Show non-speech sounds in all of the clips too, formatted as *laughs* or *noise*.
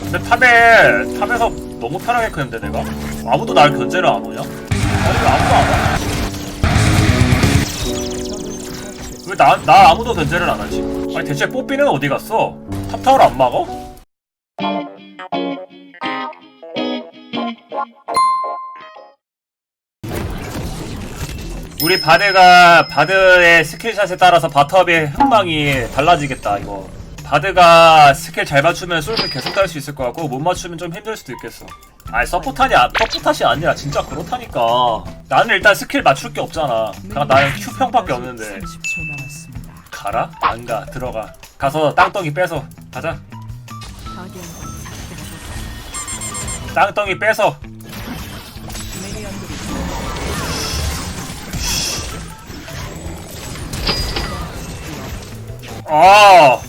근데 탑에 탑에서 너무 편하게 크는데 내가 아무도 날 견제를 안 오냐? 아니 왜 아무도 안 와? 왜나 나 아무도 견제를 안 하지? 아니 대체 뽀삐는 어디 갔어? 탑 타워를 안 막어? 우리 바드가 바드의 스킬샷에 따라서 바텀의 흥망이 달라지겠다 이거 바드가 스킬 잘 맞추면 솔킬 계속 딸 수 있을 것 같고 못 맞추면 좀 힘들 수도 있겠어. 아니 서포탄이 아, 서포탄이 아니라 진짜 그렇다니까. 나는 일단 스킬 맞출 게 없잖아. 그냥 나는 Q평밖에 없는데. 30초 남았습니다. 가라? 안 가. 들어가. 가서 땅덩이 빼서 가자. 땅덩이 빼서. 어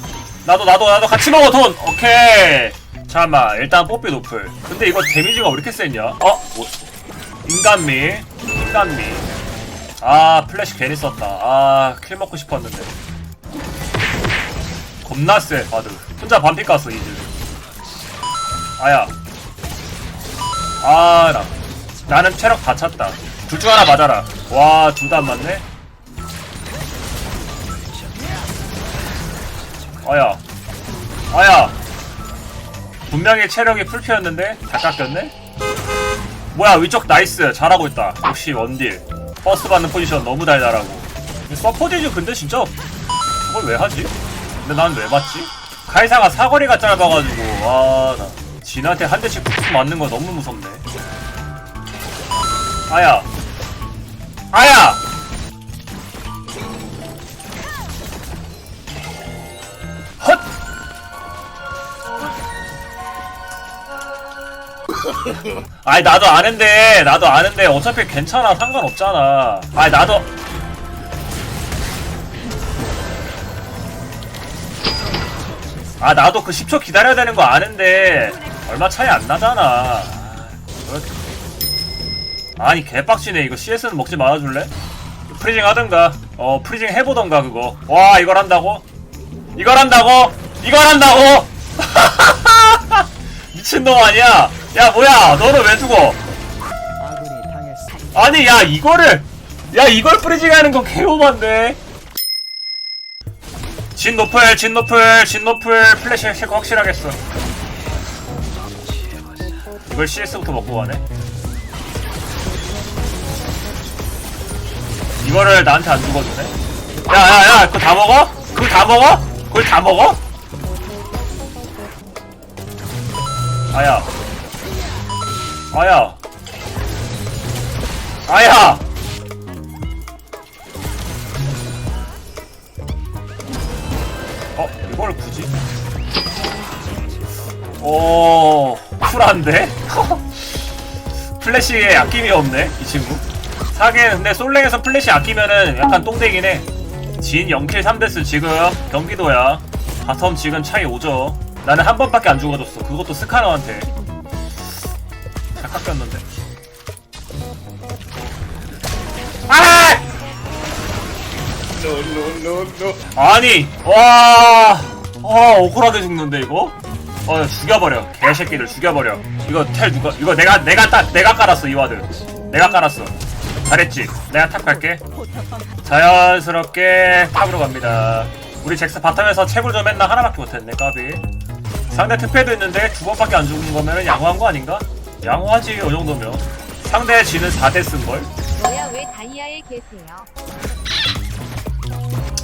나도 나도 나도 같이 먹어 돈! 오케이! 잠깐만 일단 뽀삐 노플. 근데 이거 데미지가 왜 이렇게 세냐? 어? 뭐, 인간미. 인간미. 아 플래시 괜히 썼다. 아 킬 먹고 싶었는데. 겁나 세 바드. 혼자 반피 깠어 이즈. 아야. 아나. 나는 체력 다 찼다. 둘 중 하나 맞아라. 와 둘 다 안 맞네 아야 아야 분명히 체력이 풀피였는데 다 깎였네? 뭐야 위쪽 나이스. 잘하고 있다. 역시 원딜. 버스 받는 포지션 너무 달달하고. 서포디즈 근데 진짜 그걸 왜 하지? 근데 난 왜 맞지? 카이사가 사거리가 짧아가지고. 와나 진한테 한 대씩 툭툭 맞는 거 너무 무섭네. 아야. 아야 *laughs* 아니 나도 아는데 나도 아는데 어차피 괜찮아 상관없잖아 아니 나도 아 나도 그 10초 기다려야 되는 거 아는데 얼마 차이 안 나잖아 아, 아니 개빡치네 이거 CS는 먹지 말아줄래? 프리징 하든가 어 프리징 해보던가 그거 와 이걸 한다고? 이걸 한다고? 이걸 한다고? *laughs* 미친놈 아니야 야 뭐야 너는 왜 죽어. 아니 야 이거를 야 이걸 프리징 하는 건 개오반데 진 노플 진 노플 진 노플 플래시 쉐크 확실하겠어 이걸 CS부터 먹고 가네 이거를 나한테 안 죽어주네 야야야 그거 다 먹어? 그거 다 먹어? 그걸 다 먹어? 아야 아야 아야! 어, 이걸 굳이? 오, 쿨한데? *laughs* 플래시에 아낌이 없네, 이 친구. 사게 근데 솔랭에서 플래시 아끼면은 약간 똥대긴 해. 진 0킬 3데스 지금 경기도야. 바텀 지금 차이 오죠. 나는 한 번밖에 안 죽어줬어. 그것도 스카너한테. 잘 깎였는데. 아! 아니, 와, 아 억울하게 죽는데 이거? 어 죽여버려, 개새끼들 죽여버려. 이거 텔 누가? 이거 내가 내가 딱 내가 깔았어 이 와드. 내가 깔았어. 잘했지? 내가 탑 갈게. 자연스럽게 탑으로 갑니다. 우리 잭스 바텀에서 채굴 좀 했나 하나밖에 못했네 까비. 상대 특패도 있는데 두 번밖에 안 죽은 거면은 양호한 거 아닌가? 양호하지 이 정도면. 상대 지는 4대 쓴 걸. 뭐야 왜 다이아에 계세요?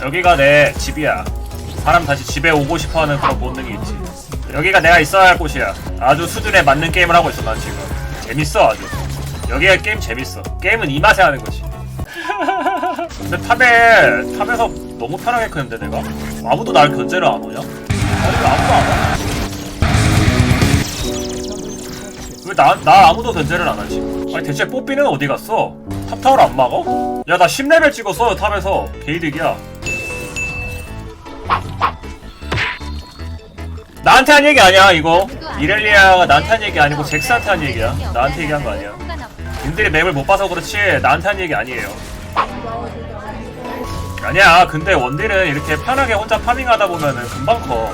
여기가 내 집이야. 사람 다시 집에 오고 싶어하는 그런 본능이 있지. 여기가 내가 있어야 할 곳이야. 아주 수준에 맞는 게임을 하고 있어 난 지금. 재밌어 아주. 여기가 게임 재밌어. 게임은 이 맛에 하는 거지. *laughs* 근데 탑에 탑에서 너무 편하게 크는데 내가 아무도 날 견제를 안 오냐? 아니 왜 아무도 안 와? 왜 나 나 아무도 견제를 안 하지? 아니 대체 뽀삐는 어디 갔어? 탑 타워를 안 막어? 야 나 10레벨 찍었어 탑에서 게이득이야. 나한테 한 얘기 아니야 이거 이렐리아가 나한테 한 얘기 아니고 잭스한테 한 얘기야 나한테 얘기한 거 아니야 님들이 맵을 못 봐서 그렇지 나한테 한 얘기 아니에요 아니야 근데 원딜은 이렇게 편하게 혼자 파밍하다 보면은 금방 커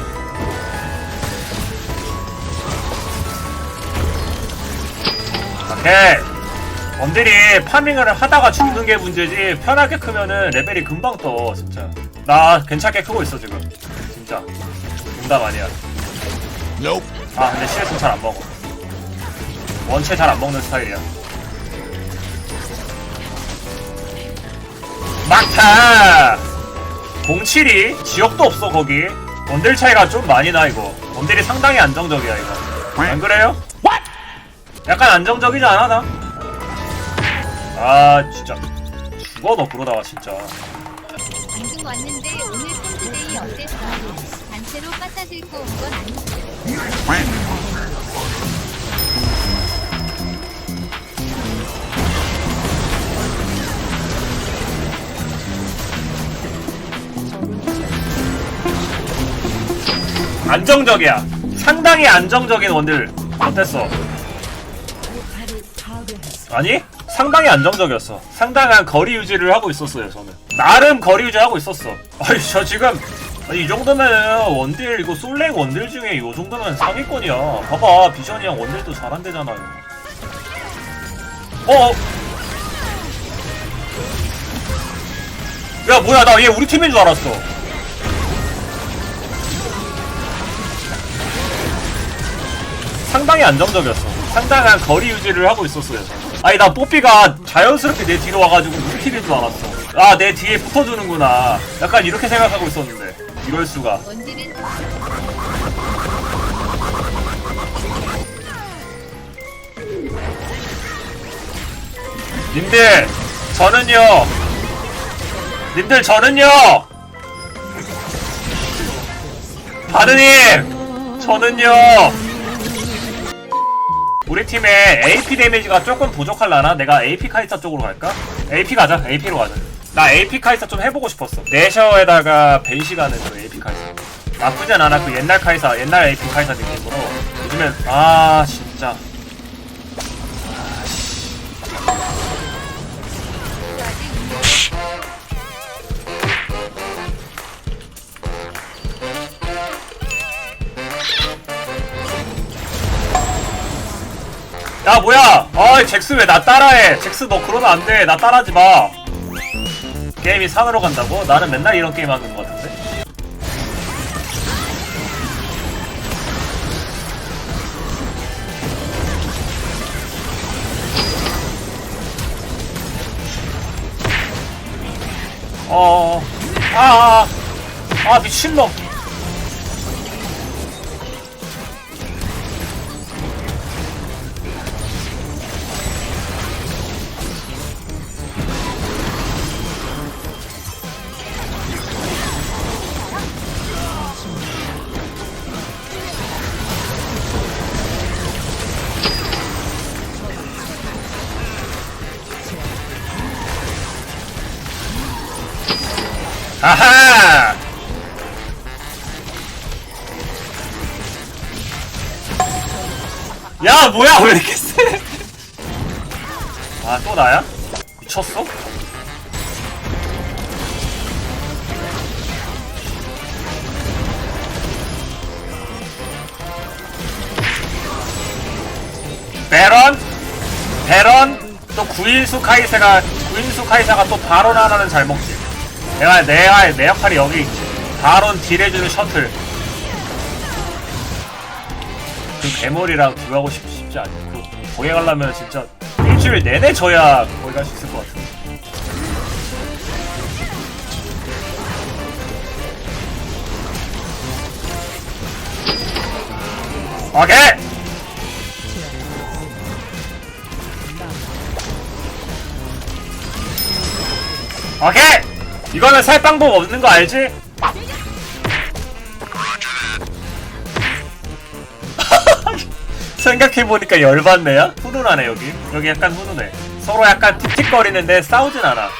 걔 원딜이 파밍을 하다가 죽는 게 문제지 편하게 크면은 레벨이 금방 떠 진짜. 나 괜찮게 크고 있어 지금. 진짜. 농담 아니야. 아 근데 CS 잘안 먹어. 원체 잘 안 먹는 스타일이야. 막타! 07이 지역도 없어 거기. 원딜 차이가 좀 많이 나 이거. 원딜이 상당히 안정적이야 이거. 안 그래요? 약간 안정적이지 않아 나? 아 진짜 죽어 너 그러다가 진짜 방금 왔는데 오늘 팬트데이 어땠어? 단체로 빠따 들고 온 건 아니지? 안정적이야 상당히 안정적인 원딜 어땠어? 아니 상당히 안정적이었어 상당한 거리 유지를 하고 있었어요 저는 나름 거리 유지하고 있었어 아니 저 지금 이 정도면 원딜 이거 솔랭 원딜 중에 이 정도면 상위권이야 봐봐 비전이 형 원딜도 잘한대잖아요 어? 야 뭐야 나 얘 우리 팀인 줄 알았어 상당히 안정적이었어. 상당한 거리 유지를 하고 있었어요. 저는. 아니 나 뽀삐가 자연스럽게 내 뒤로 와가지고 팀인 줄 알았어. 아 내 뒤에 붙어주는구나. 약간 이렇게 생각하고 있었는데 이럴 수가. 님들 저는요. 님들 저는요. 바드님 저는요. 우리 팀의 AP 데미지가 조금 부족할라나? 내가 AP 카이사 쪽으로 갈까? AP 가자. AP로 가자. 나 AP 카이사 좀 해보고 싶었어. 내셔에다가 벤시 가는 그 AP 카이사. 나쁘진 않아. 그 옛날 카이사, 옛날 AP 카이사 느낌으로. 요즘엔 아 진짜. 야 뭐야? 아 잭스 왜 나 따라해? 잭스 너 그러면 안 돼. 나 따라하지 마. 게임이 산으로 간다고? 나는 맨날 이런 게임 하는 것 같은데. 어, 아, 아, 아 미친놈. 아하! 야, 뭐야, 왜 이렇게 세? 아, 또 나야? 미쳤어? 베런? 베런? 또 구인수 카이사가, 구인수 카이사가 또 바로 나라는 잘 먹지. 내가 내가 내 역할이 여기 있지. 바론 딜해주는 셔틀. 그 괴물이랑 구하고 싶, 싶지 않아. 그 거기 가려면 진짜 일주일 내내 져야 거기 갈 수 있을 것 같아. 오케이. 오케이. 이거는 살 방법 없는 거 알지? *laughs* 생각해보니까 열받네요? 훈훈하네 여기. 여기 약간 훈훈해. 서로 약간 틱틱거리는데 싸우진 않아. *laughs*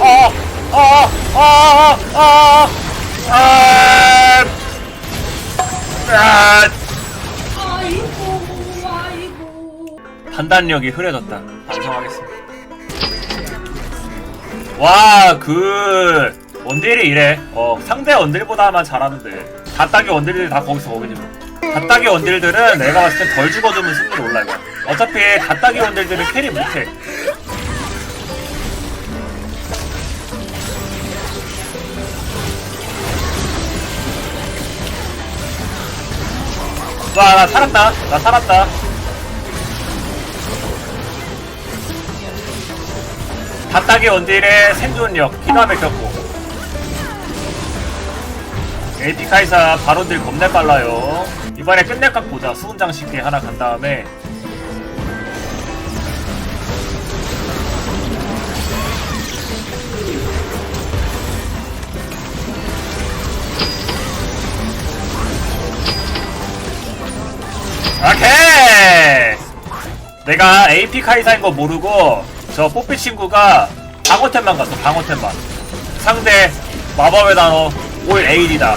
어, 어, 어, 어, 어, 아, 아, 판단력이 흐려졌다. 반성하겠습니다 와, 그 원딜이 이래. 어, 상대 원딜보다만 잘하는데. 다 따기 원딜들이 다 거기서 거기지 뭐. 갓다기 원딜들은 내가 봤을 때덜 죽어주면 승률이 올라 이거 어차피 갓다기 원딜들은 캐리 못해 와 나 살았다 나 살았다 갓다기 원딜의 생존력 기가 막혔고. AP 카이사 바론딜 겁내 빨라요. 이번에 끝낼각 보자 수훈장 쉽게 하나 간 다음에. 오케이! 내가 AP 카이사인 거 모르고 저 뽀삐 친구가 방어템만 갔어 방어템만. 상대 마법의 단어 올 에일이다